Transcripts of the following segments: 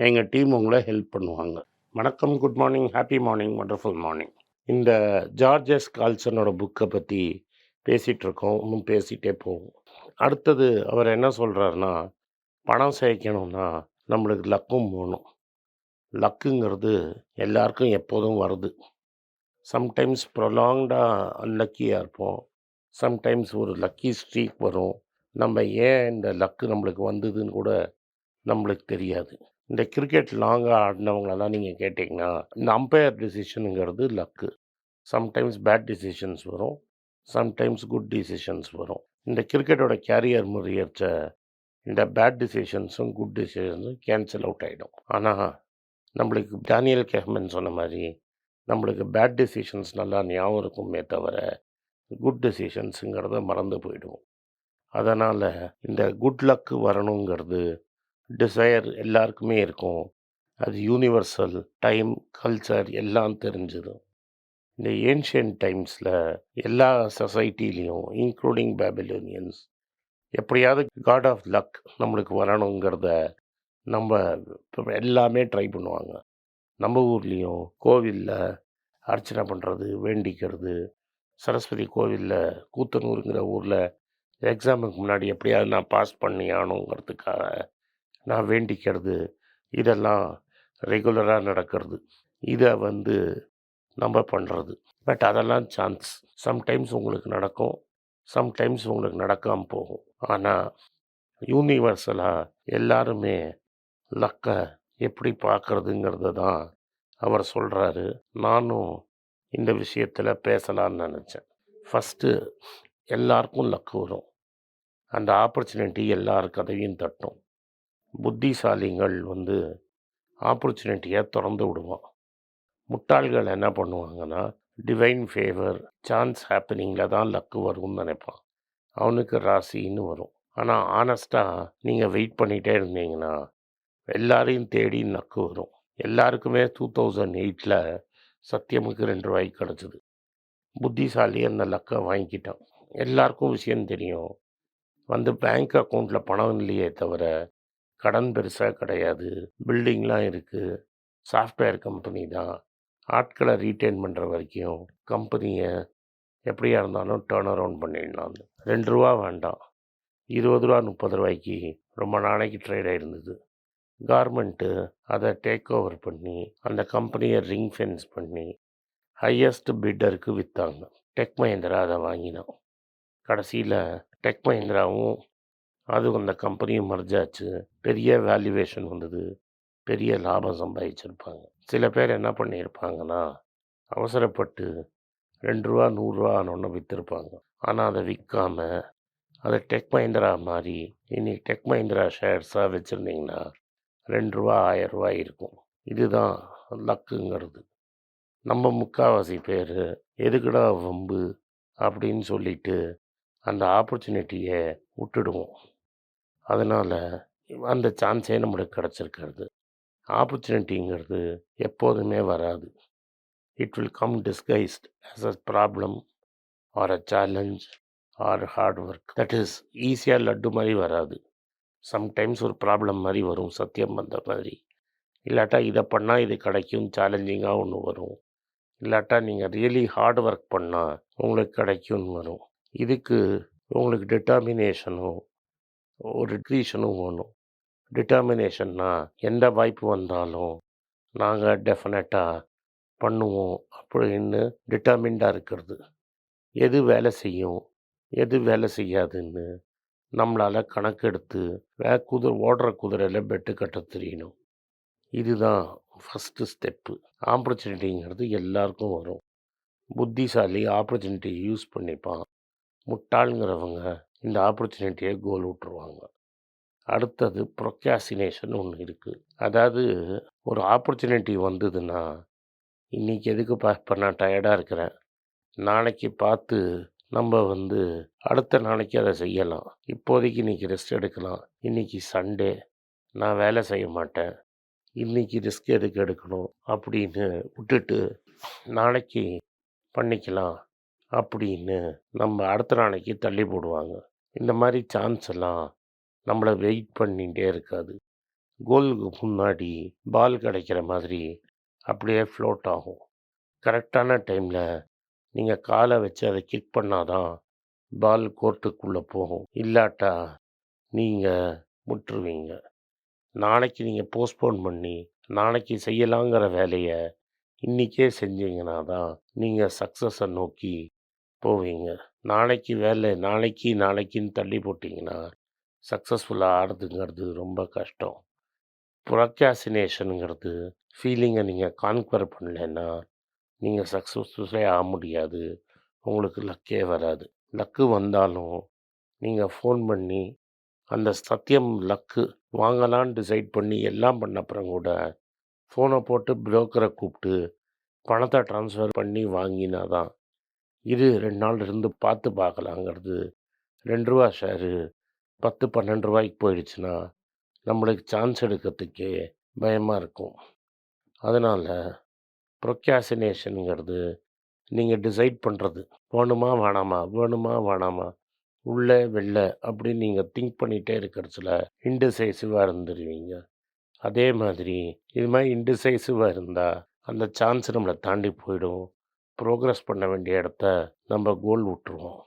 எங்கள் டீம் உங்களை ஹெல்ப் பண்ணுவாங்க. வணக்கம், good morning, happy morning, wonderful morning. இந்த ஜார்ஜஸ் கால்சனோட புக்கை பற்றி பேசிகிட்ருக்கோம் இன்னும் பேசிகிட்டே போவோம். அடுத்தது அவர் என்ன சொல்கிறாருன்னா பணம் சேர்க்கணும்னா நம்மளுக்கு லக்கும் போகணும் லக்குங்கிறது எல்லாருக்கும் எப்போதும் வருது. சம்டைம்ஸ் ப்ரொலாங்டாக அன்லக்கியாக இருப்போம். சம்டைம்ஸ் ஒரு லக்கி ஸ்ட்ரீக் வரும். நம்ம ஏன் இந்த லக்கு நம்மளுக்கு வந்ததுன்னு கூட நம்மளுக்கு தெரியாது. இந்த கிரிக்கெட் லாங்காக ஆடினவங்களெல்லாம் நீங்கள் கேட்டிங்கன்னா இந்த அம்பையர் டிசிஷனுங்கிறது லக்கு. சம்டைம்ஸ் பேட் டிசிஷன்ஸ் வரும். சம்டைம்ஸ் குட் டிசிஷன்ஸ் வரும். இந்த கிரிக்கெட்டோட கேரியர் முறியடிச்ச இந்த பேட் டிசிஷன்ஸும், குட் டிசிஷன்ஸும் கேன்சல் அவுட் ஆகிடும் ஆனால் நம்மளுக்கு டானியல் கேஹ்மன் சொன்ன மாதிரி நம்மளுக்கு பேட் டிசிஷன்ஸ் நல்லா ஞாபகம் இருக்குமே தவிர, குட் டிசிஷன்ஸுங்கிறத மறந்து போயிடுவோம். அதனால் இந்த குட் லக்கு வரணுங்கிறது டிசையர் எல்லாருக்குமே இருக்கும். அது யூனிவர்சல், டைம், கல்ச்சர் எல்லாம் தெரிஞ்சிடும் இந்த ஏன்ஷியன்ட் டைம்ஸில் எல்லா சொசைட்டிலையும் இன்க்ளூடிங் பேபிலோனியன்ஸ் எப்படியாவது காட் ஆஃப் லக் நம்மளுக்கு வரணுங்கிறத நம்ம எல்லாமே ட்ரை பண்ணுவாங்க. நம்ம ஊர்லேயும் கோவில்ல அர்ச்சனை பண்ணுறது வேண்டிக்கிறது, சரஸ்வதி கோவில்ல கூத்தனூருங்கிற ஊரில் எக்ஸாமுக்கு முன்னாடி எப்படியாவது நான் பாஸ் பண்ணி ஆகணுங்கிறதுக்காக நான் வேண்டிக்கிறது, இதெல்லாம் ரெகுலராக நடக்கிறது. இதை வந்து நம்ம பண்ணுறது பட் அதெல்லாம் சான்ஸ். சம்டைம்ஸ் உங்களுக்கு நடக்கும். சம்டைம்ஸ் உங்களுக்கு நடக்காமல் போகும். ஆனால் யூனிவர்சலாக எல்லாருமே லக்கை எப்படி பார்க்குறதுங்கிறத தான் அவர் சொல்கிறாரு நானும் இந்த விஷயத்தில் பேசலான்னு நினச்சேன் ஃபஸ்ட்டு எல்லாருக்கும் லக் வரும். அந்த ஆப்பர்ச்சுனிட்டி எல்லார் கதவையும் தட்டும். புத்திசாலிகள் வந்து ஆப்பர்ச்சுனிட்டியை திறந்து விடுவான். முட்டாள்கள் என்ன பண்ணுவாங்கன்னா, டிவைன் ஃபேவர், சான்ஸ் ஹேப்பனிங்கில் தான் லக்கு வரும்னு நினைப்பான் அவனுக்கு ராசின்னு வரும். ஆனால் ஆனஸ்ட்டாக நீங்கள் வெயிட் பண்ணிகிட்டே இருந்தீங்கன்னா, எல்லாரையும் தேடி நக்கு வரும். எல்லாருக்குமே 2008ல சத்யமுக்கு ரூ. 2 கிடைச்சது. புத்திசாலி அந்த லக்கை வாங்கிக்கிட்டான். எல்லாருக்கும் விஷயம் தெரியும். வந்து பேங்க் அக்கௌண்ட்டில் பணம் இல்லையே தவிர, கடன் பெருசாக கிடையாது. பில்டிங்லாம் இருக்குது சாஃப்ட்வேர் கம்பெனி தான். ஆட்களை ரீட்டைன் பண்ணுற வரைக்கும் கம்பெனியை எப்படியா இருந்தாலும் டேர்ன் அரவுண்ட் பண்ணிடலாம் ரெண்டு ரூபா வேண்டாம். இருபது ரூபா முப்பது ரூபாய்க்கு ரொம்ப நாளைக்கு ட்ரேட் ஆகிருந்தது கார்மெண்ட்டு அதை டேக் ஓவர் பண்ணி, அந்த கம்பெனியை ரிங் ஃபென்ஸ் பண்ணி, ஹையஸ்ட் பிட்டருக்கு விற்றாங்க டெக் மஹிந்திரா அதை வாங்கினோம் கடைசியில் டெக் மஹிந்திராவும், அது அந்த கம்பெனியும் மர்ஜாச்சு பெரிய வேல்யூவேஷன் வந்தது. பெரிய லாபம் சம்பாதிச்சிருப்பாங்க. சில பேர் என்ன பண்ணியிருப்பாங்கன்னா, அவசரப்பட்டு ரூ. 2 ரூ. 100 ஆனோனே வித்திருப்பாங்க. ஆனா, அத அதை டெக் மஹிந்திரா மாதிரி இன்றைக்கி டெக் மஹிந்திரா ஷேர்ஸாக வச்சுருந்தீங்கன்னா ரெண்டு ரூபா ஆயிரம் ரூபா இருக்கும். இதுதான் லக்குங்கிறது. நம்ம முக்காவாசி பேர் எதுக்குடா வம்பு அப்படின்னு சொல்லிட்டு, அந்த ஆப்பர்ச்சுனிட்டியை விட்டுடுவோம். அதனால் அந்த சான்ஸே நம்மளுக்கு கிடச்சிருக்கிறது ஆப்பர்ச்சுனிட்டிங்கிறது எப்போதுமே வராது. It will come disguised as a problem or a challenge or hard work. That is ஈஸியாக லட்டு மாதிரி வராது. சம்டைம்ஸ் ஒரு ப்ராப்ளம் மாதிரி வரும். சத்தியம் வந்த மாதிரி. இல்லாட்டா இதை பண்ணால் இது கிடைக்கும் சேலஞ்சிங்காக ஒன்று வரும். இல்லாட்டா நீங்கள் ரியலி ஹார்ட் ஒர்க் பண்ணால் உங்களுக்கு கிடைக்கும்னு வரும். இதுக்கு உங்களுக்கு டிட்டர்மினேஷனும், ஒரு டிசிஷனும் வேணும். டிட்டர்மினேஷன்னா எந்த வாய்ப்பு வந்தாலும், நாங்கள் டெஃபினட்டாக பண்ணுவோம் அப்படின்னு டிட்டர்மின்டாக இருக்கிறது. எது வேலை செய்யும், எது வேலை செய்யாதுன்னு நம்மளால் கணக்கெடுத்து, வே குதிரை ஓடுற குதிரையில் பெட்டு கட்ட தெரியணும். இதுதான் ஃபஸ்ட்டு ஸ்டெப்பு. ஆப்பர்ச்சுனிட்டிங்கிறது எல்லாருக்கும் வரும். புத்திசாலி ஆப்பர்ச்சுனிட்டியை யூஸ் பண்ணிப்பான். முட்டாளுங்கிறவங்க இந்த ஆப்பர்ச்சுனிட்டியை கோல் விட்டுருவாங்க. அடுத்தது ப்ரொக்காசினேஷன் ஒன்று இருக்குது அதாவது ஒரு ஆப்பர்ச்சுனிட்டி வந்ததுன்னா இன்றைக்கி எதுக்கு இப்போ நான் டயர்டாக இருக்கிறேன்? நாளைக்கு பார்த்து நம்ம வந்து அடுத்த நாளைக்கு அதை செய்யலாம். இப்போதைக்கு இன்றைக்கி ரெஸ்ட் எடுக்கலாம். இன்றைக்கி சண்டே நான் வேலை செய்ய மாட்டேன். இன்றைக்கி ரிஸ்க் எதுக்கு எடுக்கணும்? அப்படின்னு விட்டுட்டு நாளைக்கு பண்ணிக்கலாம். அப்படின்னு நம்ம அடுத்த நாளைக்கு தள்ளி போடுவாங்க. இந்த மாதிரி சான்ஸ் எல்லாம் நம்மளை வெயிட் பண்ணிகிட்டே இருக்காது. கோலுக்கு முன்னாடி பால் கிடைக்கிற மாதிரி அப்படியே ஃப்ளோட் ஆகும். கரெக்டான டைமில் நீங்கள் காலை வச்சு அதை கிக் பண்ணாதான் பால் கோர்ட்டுக்குள்ளே போகும். இல்லாட்டா நீங்கள் முட்டுருவீங்க நாளைக்கு நீங்கள் போஸ்ட்போன் பண்ணி நாளைக்கு செய்யலாங்கிற வேலையை இன்றைக்கே செஞ்சீங்கன்னா தான் நீங்கள் சக்ஸஸை நோக்கி போவீங்க. நாளைக்கு வேலை நாளைக்கு நாளைக்குன்னு தள்ளி போட்டிங்கன்னா சக்ஸஸ்ஃபுல்லாக ஆடுறதுங்கிறது ரொம்ப கஷ்டம். ப்ரொக்காசினேஷனுங்கிறது ஃபீலிங்கை நீங்கள் கான்குவர் பண்ணலைன்னா நீங்கள் சக்ஸஸ்ஃபுல்லே ஆக முடியாது. உங்களுக்கு லக்கே வராது. லக்கு வந்தாலும் நீங்கள் ஃபோன் பண்ணி அந்த சத்தியம் லக்கு வாங்கலான்னு டிசைட் பண்ணி எல்லாம் பண்ண அப்புறம் கூட ஃபோனை போட்டு புரோக்கரை கூப்பிட்டு பணத்தை ட்ரான்ஸ்ஃபர் பண்ணி வாங்கினா தான் இது ரெண்டு நாள் இருந்து பார்த்து பார்க்கலாங்கிறது. ரெண்டு ரூபா ஷேரு பத்து பன்னெண்டு ரூபாய்க்கு போயிடுச்சுன்னா நம்மளுக்கு சான்ஸ் எடுக்கிறதுக்கே பயமாக இருக்கும். அதனால் ப்ரொக்காசினேஷனுங்கிறது நீங்கள் டிசைட் பண்ணுறது வேணுமா வேணாமா? வேணுமா வேணாமா? உள்ளே வெளில அப்படின்னு நீங்கள் திங்க் பண்ணிகிட்டே இருக்கிறதுல இன்டிசைசிவாக இருந்துருவீங்க. அதே மாதிரி இது மாதிரி இன்டிசைசிவாக இருந்தால் அந்த சான்ஸ் நம்மளை தாண்டி போயிடும். ப்ரோக்ரஸ் பண்ண வேண்டிய இடத்த நம்ம கோல் விட்டுருவோம்.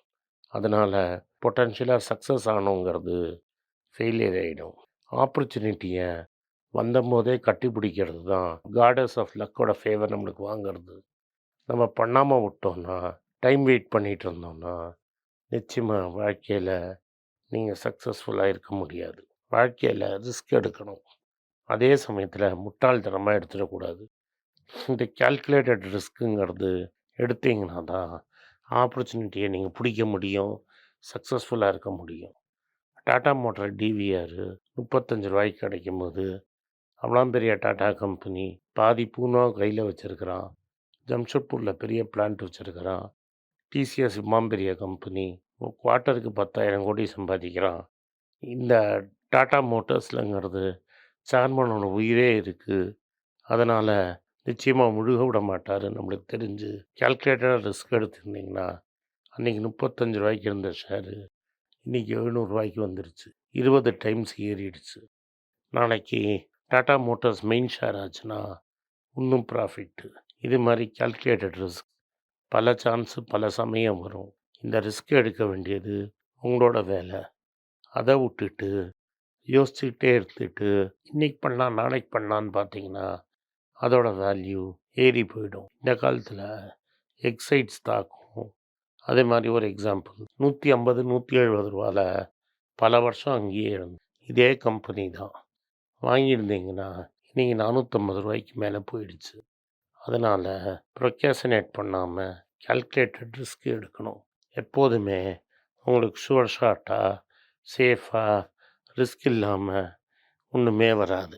அதனால் பொட்டன்ஷியலாக சக்ஸஸ் ஆகணுங்கிறது ஃபெயிலியர் ஆகிடும் ஆப்பர்ச்சுனிட்டியை வந்தபோதே கட்டி பிடிக்கிறது தான் காடஸ் ஆஃப் லக்கோட ஃபேவர் நம்மளுக்கு வாங்கிறது. நம்ம பண்ணாமல் விட்டோம்னா டைம் வெயிட் பண்ணிகிட்டு இருந்தோம்னா நிச்சயமாக வாழ்க்கையில் நீங்கள் சக்ஸஸ்ஃபுல்லாக இருக்க முடியாது. வாழ்க்கையில் ரிஸ்க் எடுக்கணும். அதே சமயத்தில் முட்டாள்தனமாக எடுத்துடக்கூடாது. இந்த கால்குலேட்டட் ரிஸ்க்குங்கிறது எடுத்தீங்கன்னா தான் ஆப்பர்ச்சுனிட்டியை நீங்கள் பிடிக்க முடியும் சக்ஸஸ்ஃபுல்லாக இருக்க முடியும். டாட்டா மோட்டார் டிவிஆர் முப்பத்தஞ்சு ரூபாய்க்கு கிடைக்கும் போது அவ்வளோ பெரிய டாட்டா கம்பெனி பாதி பூனா கையில் வச்சுருக்கிறான். ஜம்ஷெட்பூரில் பெரிய பிளான்ட் வச்சுருக்கிறான். டிசிஎஸ் பெரிய கம்பெனி குவார்ட்டருக்கு பத்தாயிரம் கோடி சம்பாதிக்கிறான். இந்த டாட்டா மோட்டார்ஸ்லங்கிறது சேர்மனோட உயிரே இருக்குது அதனால் நிச்சயமாக முழுக விட மாட்டார். நம்மளுக்கு தெரிஞ்சு கால்குலேட்டடாக ரிஸ்க் எடுத்துருந்தீங்கன்னா அன்றைக்கி முப்பத்தஞ்சு ரூபாய்க்கு இருந்த ஷேரு இன்றைக்கி எழுநூறுபாய்க்கு வந்துருச்சு. இருபது டைம்ஸ் ஏறிடுச்சு. நாளைக்கு டாடா மோட்டார்ஸ் மெயின் ஷேர் ஆச்சுன்னா இன்னும் ப்ராஃபிட்டு இது மாதிரி கால்குலேட்டட் ரிஸ்க் பல சான்ஸு பல சமயம் வரும். இந்த ரிஸ்க் எடுக்க வேண்டியது உங்களோட வேலை. அதை விட்டுட்டு யோசிச்சுக்கிட்டே இருந்துட்டு இன்றைக்கி பண்ணலாம் நாளைக்கு பண்ணலான்னு பார்த்தீங்கன்னா அதோட வேல்யூ ஏறி போயிடும். இந்த காலத்தில் எக்ஸைட்ஸ் தாக்கும். அதே மாதிரி ஒரு எக்ஸாம்பிள் நூற்றி ஐம்பது நூற்றி எழுபது ரூபாவில் பல வருஷம் அங்கேயே இருந்து இதே கம்பெனி தான். வாங்கியிருந்தீங்கன்னா இன்றைக்கி நானூற்றம்பது ரூபாய்க்கு மேலே போயிடுச்சு. அதனால் ப்ரொக்கேஷனேட் பண்ணாமல் கால்குலேட்டட் ரிஸ்க் எடுக்கணும். எப்போதுமே உங்களுக்கு ஷுவர் ஷார்ட்டாக சேஃபாக ரிஸ்க் இல்லாமல் ஒன்றுமே வராது.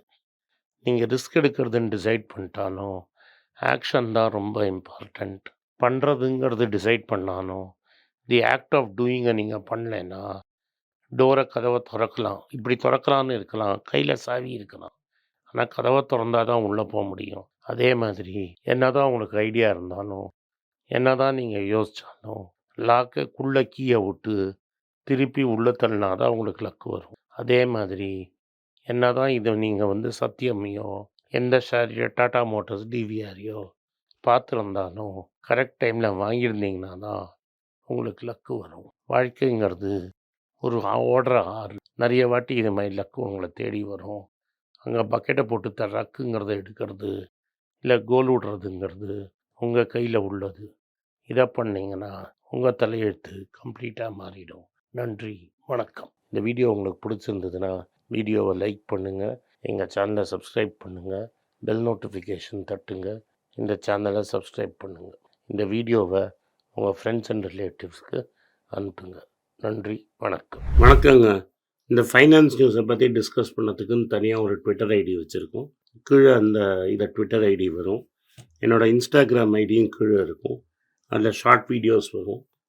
நீங்கள் ரிஸ்க் எடுக்கிறதுன்னு டிசைட் பண்ணிட்டாலும் ஆக்ஷன் தான் ரொம்ப இம்பார்ட்டண்ட் பண்ணுறதுங்கிறது டிசைட் பண்ணாலும் தி ஆக்ட் ஆஃப் டூயிங்கை நீங்கள் பண்ணலைன்னா டோரை கதவை திறக்கலாம். இப்படி திறக்கலான்னு இருக்கலாம். கையில் சாவி இருக்கலாம். ஆனால் கதவை திறந்தால் தான் உள்ளே போக முடியும். அதே மாதிரி என்ன தான் உங்களுக்கு ஐடியா இருந்தாலும் என்ன தான் நீங்கள் யோசித்தாலும் லாக்குக்குள்ளே கீயை விட்டு திருப்பி உள்ளே தள்ளினா தான் உங்களுக்கு லக்கு வரும். அதே மாதிரி என்ன தான் இதை நீங்கள் வந்து சத்தியமையோ எந்த ஷேரையோ டாடா மோட்டர்ஸ் டிவிஆரையோ பார்த்துருந்தாலும் கரெக்ட் டைமில் வாங்கியிருந்தீங்கன்னா தான் உங்களுக்கு லக்கு வரும். வாழ்க்கைங்கிறது ஒரு ஓடுற ஆறு. நிறைய வாட்டி இது மாதிரி லக்கு உங்களை தேடி வரும். அங்கே பக்கெட்டை போட்டு த ரக்குங்கிறத எடுக்கிறது இல்லை கோல் விடுறதுங்கிறது உங்கள் கையில் உள்ளது. இதை பண்ணிங்கன்னா உங்கள் தலையெழுத்து கம்ப்ளீட்டாக மாறிடும். நன்றி வணக்கம். இந்த வீடியோ உங்களுக்கு பிடிச்சிருந்ததுன்னா வீடியோவை லைக் பண்ணுங்கள் எங்கள் சேனலை சப்ஸ்கிரைப் பண்ணுங்கள் பெல் நோட்டிஃபிகேஷன் தட்டுங்க. இந்த சேனலை சப்ஸ்கிரைப் பண்ணுங்கள் இந்த வீடியோவை உங்கள் ஃப்ரெண்ட்ஸ் அண்ட் ரிலேட்டிவ்ஸ்க்கு அனுப்புங்க. நன்றி வணக்கம். வணக்கங்க. இந்த ஃபைனான்ஸ் நியூஸை பற்றி டிஸ்கஸ் பண்ணதுக்குன்னு தனியாக ஒரு ட்விட்டர் ஐடி வச்சுருக்கோம். கீழே அந்த இதை ட்விட்டர் ஐடி வரும். என்னோடய இன்ஸ்டாகிராம் ஐடியும் கீழே இருக்கும். அதில் ஷார்ட் வீடியோஸ் வரும்.